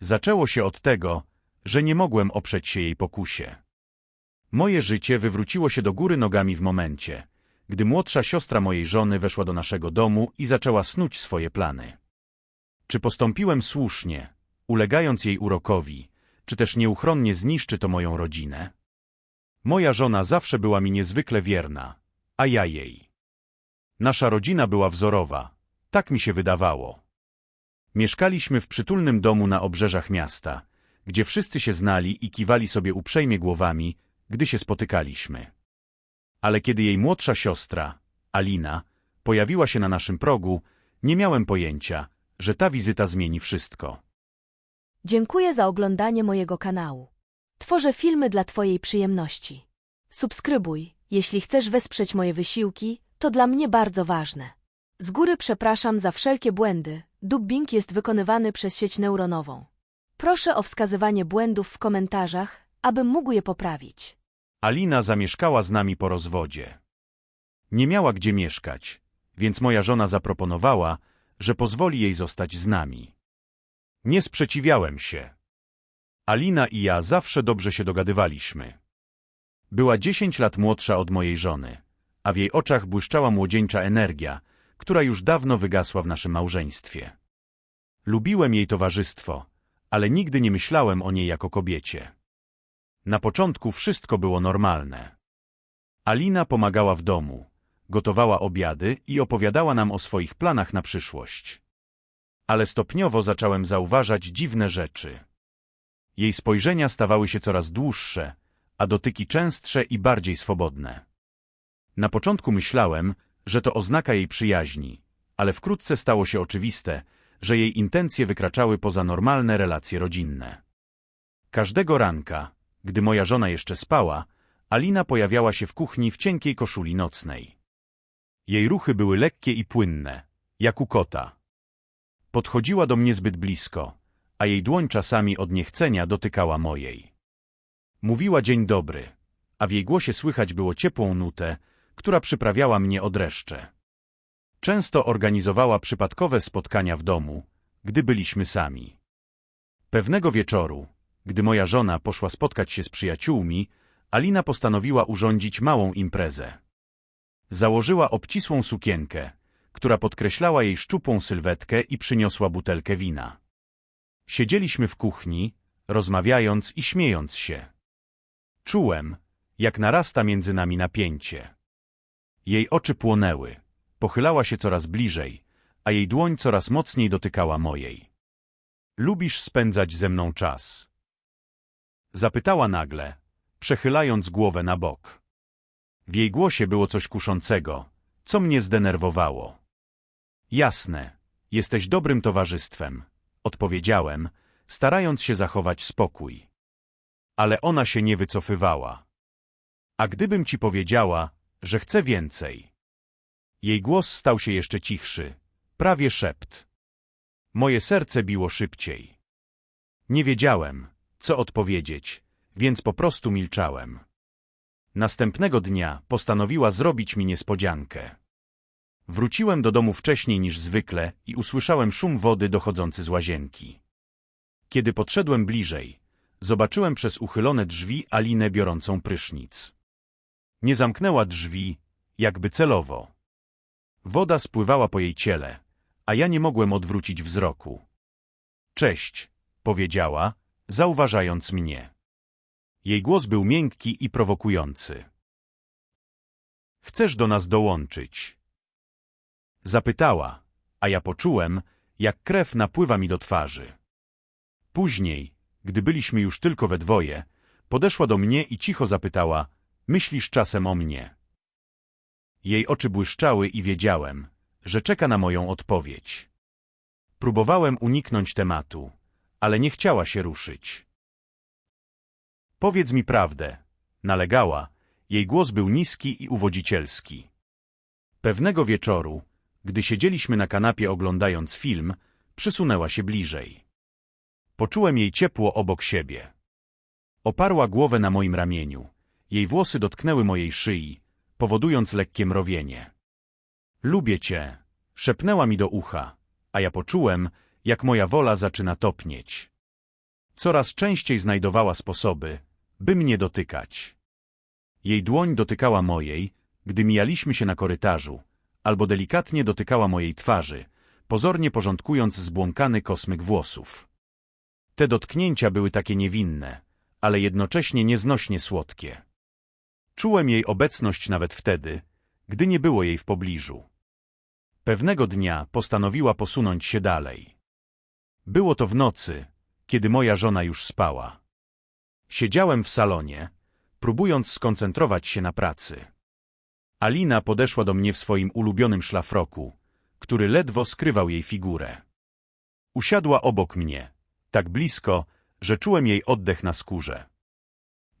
Zaczęło się od tego, że nie mogłem oprzeć się jej pokusie. Moje życie wywróciło się do góry nogami w momencie, gdy młodsza siostra mojej żony weszła do naszego domu i zaczęła snuć swoje plany. Czy postąpiłem słusznie, ulegając jej urokowi, czy też nieuchronnie zniszczy to moją rodzinę? Moja żona zawsze była mi niezwykle wierna, a ja jej. Nasza rodzina była wzorowa, tak mi się wydawało. Mieszkaliśmy w przytulnym domu na obrzeżach miasta, gdzie wszyscy się znali i kiwali sobie uprzejmie głowami, gdy się spotykaliśmy. Ale kiedy jej młodsza siostra, Alina, pojawiła się na naszym progu, nie miałem pojęcia, że ta wizyta zmieni wszystko. Dziękuję za oglądanie mojego kanału. Tworzę filmy dla Twojej przyjemności. Subskrybuj, jeśli chcesz wesprzeć moje wysiłki, to dla mnie bardzo ważne. Z góry przepraszam za wszelkie błędy. Dubbing jest wykonywany przez sieć neuronową. Proszę o wskazywanie błędów w komentarzach, abym mógł je poprawić. Alina zamieszkała z nami po rozwodzie. Nie miała gdzie mieszkać, więc moja żona zaproponowała, że pozwoli jej zostać z nami. Nie sprzeciwiałem się. Alina i ja zawsze dobrze się dogadywaliśmy. Była dziesięć lat młodsza od mojej żony, a w jej oczach błyszczała młodzieńcza energia, która już dawno wygasła w naszym małżeństwie. Lubiłem jej towarzystwo, ale nigdy nie myślałem o niej jako kobiecie. Na początku wszystko było normalne. Alina pomagała w domu, gotowała obiady i opowiadała nam o swoich planach na przyszłość. Ale stopniowo zacząłem zauważać dziwne rzeczy. Jej spojrzenia stawały się coraz dłuższe, a dotyki częstsze i bardziej swobodne. Na początku myślałem, że to oznaka jej przyjaźni, ale wkrótce stało się oczywiste, że jej intencje wykraczały poza normalne relacje rodzinne. Każdego ranka, gdy moja żona jeszcze spała, Alina pojawiała się w kuchni w cienkiej koszuli nocnej. Jej ruchy były lekkie i płynne, jak u kota. Podchodziła do mnie zbyt blisko, a jej dłoń czasami od niechcenia dotykała mojej. Mówiła dzień dobry, a w jej głosie słychać było ciepłą nutę, która przyprawiała mnie o dreszcze. Często organizowała przypadkowe spotkania w domu, gdy byliśmy sami. Pewnego wieczoru, gdy moja żona poszła spotkać się z przyjaciółmi, Alina postanowiła urządzić małą imprezę. Założyła obcisłą sukienkę, która podkreślała jej szczupłą sylwetkę i przyniosła butelkę wina. Siedzieliśmy w kuchni, rozmawiając i śmiejąc się. Czułem, jak narasta między nami napięcie. Jej oczy płonęły, pochylała się coraz bliżej, a jej dłoń coraz mocniej dotykała mojej. Lubisz spędzać ze mną czas? Zapytała nagle, przechylając głowę na bok. W jej głosie było coś kuszącego, co mnie zdenerwowało. Jasne, jesteś dobrym towarzystwem, odpowiedziałem, starając się zachować spokój. Ale ona się nie wycofywała. A gdybym ci powiedziała, że chcę więcej? Jej głos stał się jeszcze cichszy, prawie szept. Moje serce biło szybciej. Nie wiedziałem, co odpowiedzieć, więc po prostu milczałem. Następnego dnia postanowiła zrobić mi niespodziankę. Wróciłem do domu wcześniej niż zwykle i usłyszałem szum wody dochodzący z łazienki. Kiedy podszedłem bliżej, zobaczyłem przez uchylone drzwi Alinę biorącą prysznic. Nie zamknęła drzwi, jakby celowo. Woda spływała po jej ciele, a ja nie mogłem odwrócić wzroku. Cześć, powiedziała, zauważając mnie. Jej głos był miękki i prowokujący. Chcesz do nas dołączyć? Zapytała, a ja poczułem, jak krew napływa mi do twarzy. Później, gdy byliśmy już tylko we dwoje, podeszła do mnie i cicho zapytała, myślisz czasem o mnie? Jej oczy błyszczały i wiedziałem, że czeka na moją odpowiedź. Próbowałem uniknąć tematu, ale nie chciała się ruszyć. Powiedz mi prawdę, nalegała, jej głos był niski i uwodzicielski. Pewnego wieczoru, gdy siedzieliśmy na kanapie oglądając film, przysunęła się bliżej. Poczułem jej ciepło obok siebie. Oparła głowę na moim ramieniu. Jej włosy dotknęły mojej szyi, powodując lekkie mrowienie. Lubię cię, szepnęła mi do ucha, a ja poczułem, jak moja wola zaczyna topnieć. Coraz częściej znajdowała sposoby, by mnie dotykać. Jej dłoń dotykała mojej, gdy mijaliśmy się na korytarzu, albo delikatnie dotykała mojej twarzy, pozornie porządkując zbłąkany kosmyk włosów. Te dotknięcia były takie niewinne, ale jednocześnie nieznośnie słodkie. Czułem jej obecność nawet wtedy, gdy nie było jej w pobliżu. Pewnego dnia postanowiła posunąć się dalej. Było to w nocy, kiedy moja żona już spała. Siedziałem w salonie, próbując skoncentrować się na pracy. Alina podeszła do mnie w swoim ulubionym szlafroku, który ledwo skrywał jej figurę. Usiadła obok mnie, tak blisko, że czułem jej oddech na skórze.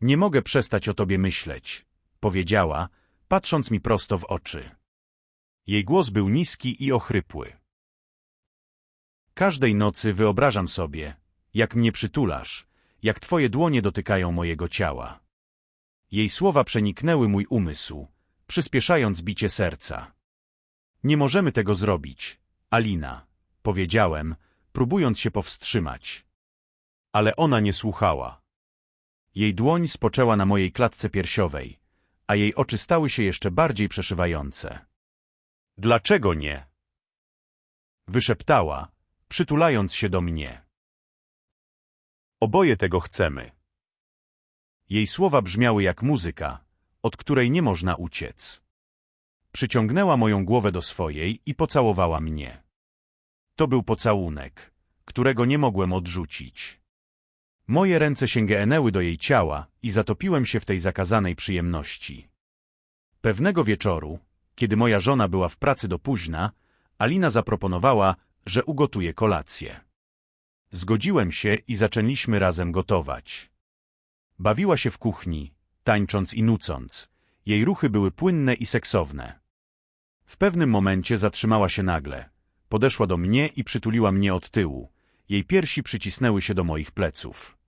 Nie mogę przestać o tobie myśleć, powiedziała, patrząc mi prosto w oczy. Jej głos był niski i ochrypły. Każdej nocy wyobrażam sobie, jak mnie przytulasz, jak twoje dłonie dotykają mojego ciała. Jej słowa przeniknęły mój umysł, przyspieszając bicie serca. Nie możemy tego zrobić, Alina, powiedziałem, próbując się powstrzymać. Ale ona nie słuchała. Jej dłoń spoczęła na mojej klatce piersiowej, a jej oczy stały się jeszcze bardziej przeszywające. Dlaczego nie? Wyszeptała, przytulając się do mnie. Oboje tego chcemy. Jej słowa brzmiały jak muzyka, od której nie można uciec. Przyciągnęła moją głowę do swojej i pocałowała mnie. To był pocałunek, którego nie mogłem odrzucić. Moje ręce sięgnęły do jej ciała i zatopiłem się w tej zakazanej przyjemności. Pewnego wieczoru, kiedy moja żona była w pracy do późna, Alina zaproponowała, że ugotuje kolację. Zgodziłem się i zaczęliśmy razem gotować. Bawiła się w kuchni, tańcząc i nucąc. Jej ruchy były płynne i seksowne. W pewnym momencie zatrzymała się nagle. Podeszła do mnie i przytuliła mnie od tyłu. Jej piersi przycisnęły się do moich pleców.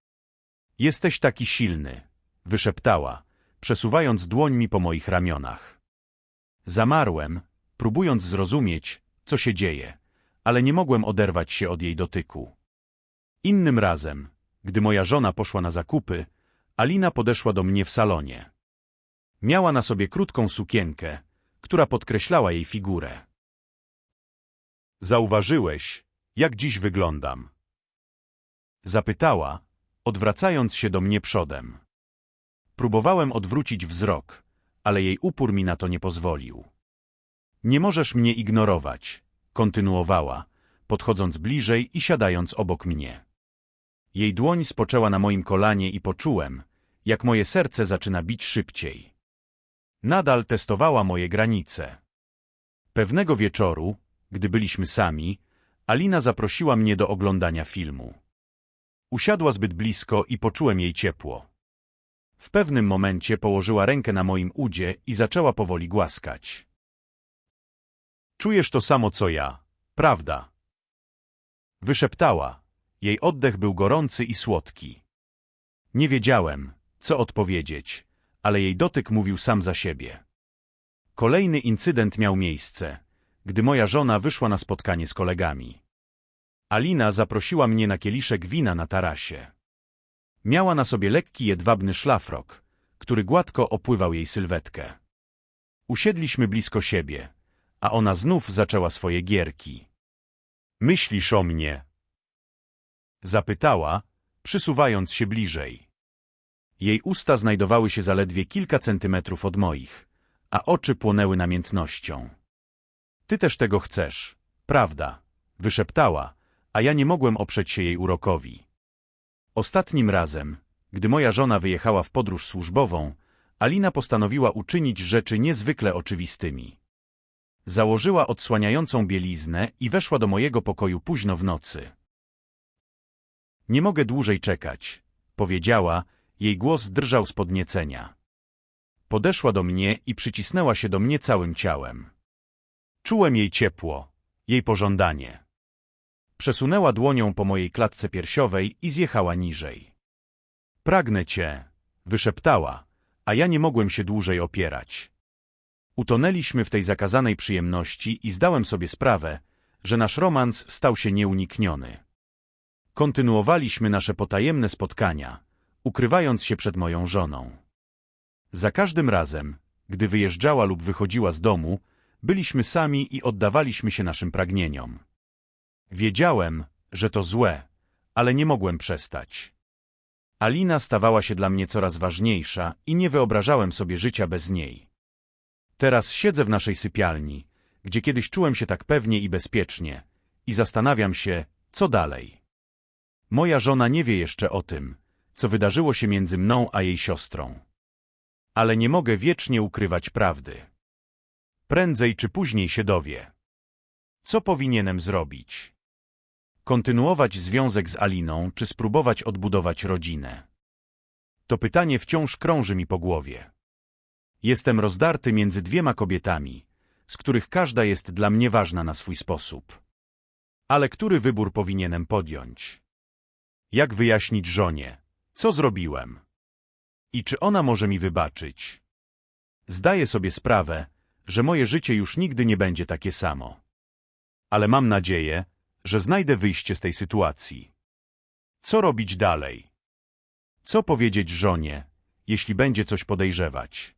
Jesteś taki silny, wyszeptała, przesuwając dłońmi po moich ramionach. Zamarłem, próbując zrozumieć, co się dzieje, ale nie mogłem oderwać się od jej dotyku. Innym razem, gdy moja żona poszła na zakupy, Alina podeszła do mnie w salonie. Miała na sobie krótką sukienkę, która podkreślała jej figurę. Zauważyłeś, jak dziś wyglądam? Zapytała, odwracając się do mnie przodem. Próbowałem odwrócić wzrok, ale jej upór mi na to nie pozwolił. Nie możesz mnie ignorować, kontynuowała, podchodząc bliżej i siadając obok mnie. Jej dłoń spoczęła na moim kolanie i poczułem, jak moje serce zaczyna bić szybciej. Nadal testowała moje granice. Pewnego wieczoru, gdy byliśmy sami, Alina zaprosiła mnie do oglądania filmu. Usiadła zbyt blisko i poczułem jej ciepło. W pewnym momencie położyła rękę na moim udzie i zaczęła powoli głaskać. Czujesz to samo co ja, prawda? Wyszeptała. Jej oddech był gorący i słodki. Nie wiedziałem, co odpowiedzieć, ale jej dotyk mówił sam za siebie. Kolejny incydent miał miejsce, gdy moja żona wyszła na spotkanie z kolegami. Alina zaprosiła mnie na kieliszek wina na tarasie. Miała na sobie lekki jedwabny szlafrok, który gładko opływał jej sylwetkę. Usiedliśmy blisko siebie, a ona znów zaczęła swoje gierki. Myślisz o mnie? Zapytała, przysuwając się bliżej. Jej usta znajdowały się zaledwie kilka centymetrów od moich, a oczy płonęły namiętnością. Ty też tego chcesz, prawda? Wyszeptała, a ja nie mogłem oprzeć się jej urokowi. Ostatnim razem, gdy moja żona wyjechała w podróż służbową, Alina postanowiła uczynić rzeczy niezwykle oczywistymi. Założyła odsłaniającą bieliznę i weszła do mojego pokoju późno w nocy. Nie mogę dłużej czekać, powiedziała, jej głos drżał z podniecenia. Podeszła do mnie i przycisnęła się do mnie całym ciałem. Czułem jej ciepło, jej pożądanie. Przesunęła dłonią po mojej klatce piersiowej i zjechała niżej. Pragnę cię, wyszeptała, a ja nie mogłem się dłużej opierać. Utonęliśmy w tej zakazanej przyjemności i zdałem sobie sprawę, że nasz romans stał się nieunikniony. Kontynuowaliśmy nasze potajemne spotkania, ukrywając się przed moją żoną. Za każdym razem, gdy wyjeżdżała lub wychodziła z domu, byliśmy sami i oddawaliśmy się naszym pragnieniom. Wiedziałem, że to złe, ale nie mogłem przestać. Alina stawała się dla mnie coraz ważniejsza i nie wyobrażałem sobie życia bez niej. Teraz siedzę w naszej sypialni, gdzie kiedyś czułem się tak pewnie i bezpiecznie, i zastanawiam się, co dalej. Moja żona nie wie jeszcze o tym, co wydarzyło się między mną a jej siostrą. Ale nie mogę wiecznie ukrywać prawdy. Prędzej czy później się dowie. Co powinienem zrobić? Kontynuować związek z Aliną, czy spróbować odbudować rodzinę? To pytanie wciąż krąży mi po głowie. Jestem rozdarty między dwiema kobietami, z których każda jest dla mnie ważna na swój sposób. Ale który wybór powinienem podjąć? Jak wyjaśnić żonie, co zrobiłem? I czy ona może mi wybaczyć? Zdaję sobie sprawę, że moje życie już nigdy nie będzie takie samo. Ale mam nadzieję, że znajdę wyjście z tej sytuacji. Co robić dalej? Co powiedzieć żonie, jeśli będzie coś podejrzewać?